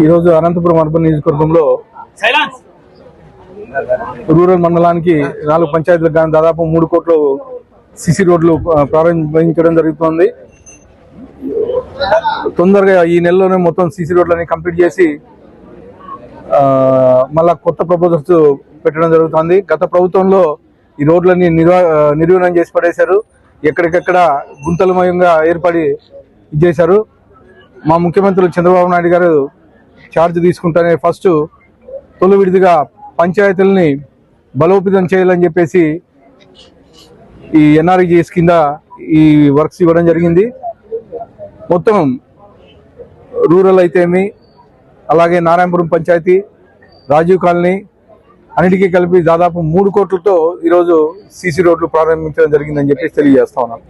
ఈరోజు అనంతపురం అర్బన్ నియోజకవర్గంలో రూరల్ మండలానికి నాలుగు పంచాయతీలకు గాను దాదాపు మూడు కోట్లు సిసి రోడ్లు ప్రారంభించడం జరుగుతోంది. తొందరగా ఈ నెలలోనే మొత్తం సిసి రోడ్లని కంప్లీట్ చేసి మళ్ళా కొత్త ప్రపోజల్స్ పెట్టడం జరుగుతుంది. గత ప్రభుత్వంలో ఈ రోడ్లన్నీ నిర్వా ఆ, నిర్వీర్యం చేసి పడేశారు. ఎక్కడికెక్కడ గుంతలమయంగా ఏర్పడి ఇచ్చేశారు. మా ముఖ్యమంత్రులు చంద్రబాబు నాయుడు గారు ఛార్జ్ తీసుకుంటానే ఫస్ట్ తొలి విడిదిగా పంచాయతీలని బలోపేతం చేయాలని చెప్పేసి ఈ ఎన్ఆర్జీఎస్ కింద ఈ వర్క్స్ ఇవ్వడం జరిగింది. మొత్తం రూరల్ అయితేమి అలాగే నారాయణపురం పంచాయతీ రాజీవ్ కాలనీ అన్నిటికీ కలిపి దాదాపు మూడు కోట్లతో ఈరోజు సీసీ రోడ్లు ప్రారంభించడం జరిగిందని చెప్పేసి తెలియజేస్తా ఉన్నాను